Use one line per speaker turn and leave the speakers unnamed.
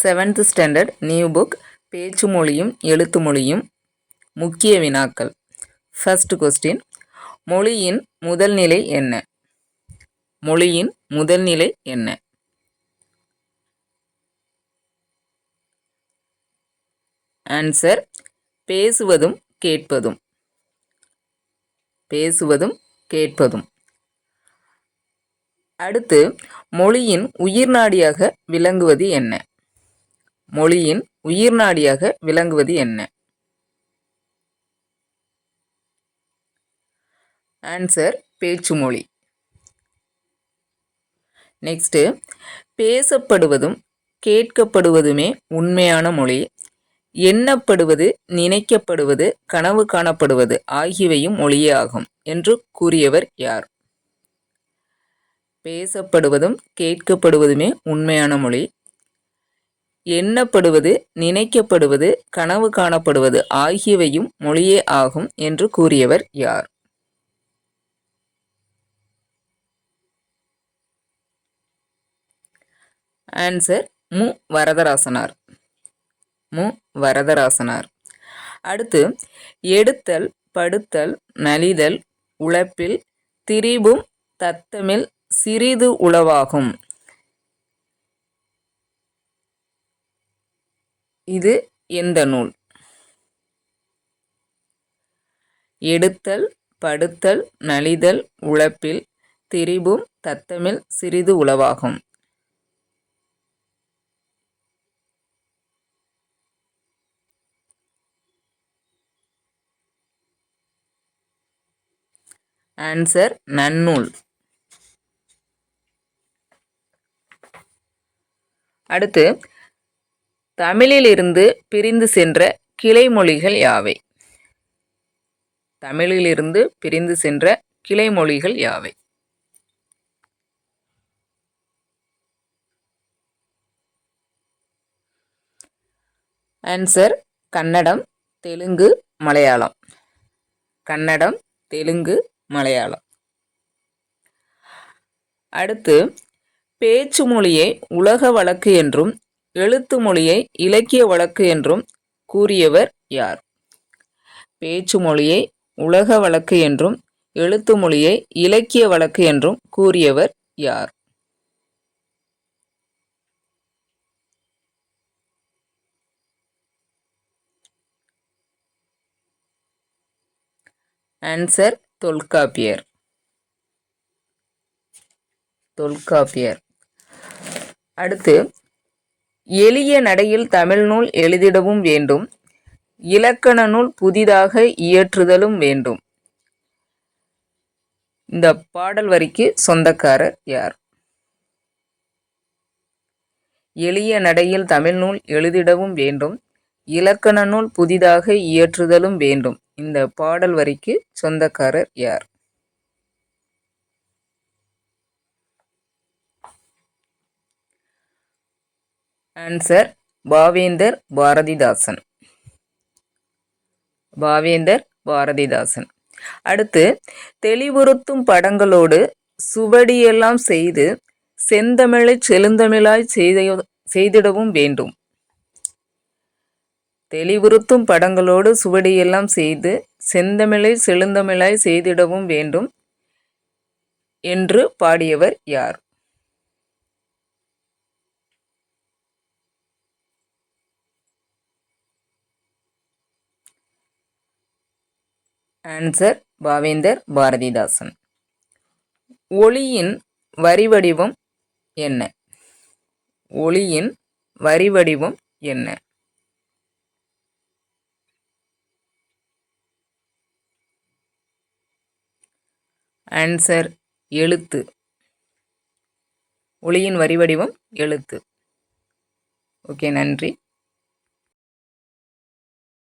seventh standard new book பேச்சு மொழியும் எழுத்து மொழியும் முக்கிய வினாக்கள் ஃபஸ்ட் கொஸ்டின் மொழியின் முதல் நிலை என்ன மொழியின் முதல் நிலை என்ன ஆன்சர் பேசுவதும் கேட்பதும் பேசுவதும் கேட்பதும் அடுத்து மொழியின் உயிர்நாடியாக விளங்குவது என்ன மொழியின் உயிர்நாடியாக விளங்குவது என்ன ஆன்சர் பேச்சு மொழி நெக்ஸ்ட்டு பேசப்படுவதும் கேட்கப்படுவதுமே உண்மையான மொழி எண்ணப்படுவது நினைக்கப்படுவது கனவு காணப்படுவது ஆகியவையும் மொழியே ஆகும் என்று கூறியவர் யார் பேசப்படுவதும் கேட்கப்படுவதுமே உண்மையான மொழி எண்ணப்படுவது நினைக்கப்படுவது கனவு காணப்படுவது ஆகியவையும் மொழியே ஆகும் என்று கூறியவர் யார் ஆன்சர் மு வரதராசனார் மு வரதராசனார் அடுத்து எடுத்தல் படுத்தல் நலிதல் உழைப்பில் திரிபும் தத்தமில் சிறிது உளவாகும் இது எந்த நூல் எடுத்தல் படுத்தல் நலிதல் உழப்பில் திரிபும் தத்தமில் சிறிது உளவாகும் ஆன்சர் நன்னூல் அடுத்து தமிழிலிருந்து பிரிந்து சென்ற கிளைமொழிகள் யாவை தமிழிலிருந்து பிரிந்து சென்ற கிளைமொழிகள் யாவை ஆன்சர் கன்னடம் தெலுங்கு மலையாளம் கன்னடம் தெலுங்கு மலையாளம் அடுத்து பேச்சு மொழியை உலக வழக்கு என்றும் எழுத்து மொழியை இலக்கிய வழக்கு என்றும் கூறியவர் யார் பேச்சு மொழியை உலக வழக்கு என்றும் எழுத்து மொழியை இலக்கிய வழக்கு என்றும் கூறியவர் யார் ஆன்சர் தொல்காப்பியர் தொல்காப்பியர் அடுத்து எளிய நடையில் தமிழ்நூல் எழுதிடவும் வேண்டும் இலக்கண நூல் புதிதாக இயற்றுதலும் வேண்டும் இந்த பாடல் வரிக்கு சொந்தக்காரர் யார் எளிய நடையில் தமிழ்நூல் எழுதிடவும் வேண்டும் இலக்கண நூல் புதிதாக இயற்றுதலும் வேண்டும் இந்த பாடல் வரிக்கு சொந்தக்காரர் யார் ஆன்சர் பாவேந்தர் பாரதிதாசன் பாவேந்தர் பாரதிதாசன் அடுத்து தெளிவுறுத்தும் படங்களோடு சுவடியெல்லாம் செய்து செந்தமிழை செழுந்தமிழாய் செய்த செய்திடவும் வேண்டும் தெளிவுறுத்தும் படங்களோடு சுவடியெல்லாம் செய்து செந்தமிழை செழுந்தமிழாய் செய்திடவும் வேண்டும் என்று பாடியவர் யார் ஆன்சர் பாவேந்தர் பாரதிதாசன் ஒளியின் வரிவடிவம் என்ன ஒளியின் வரிவடிவம் என்ன ஆன்சர் எழுத்து ஒளியின் வரிவடிவம் எழுத்து ஓகே நன்றி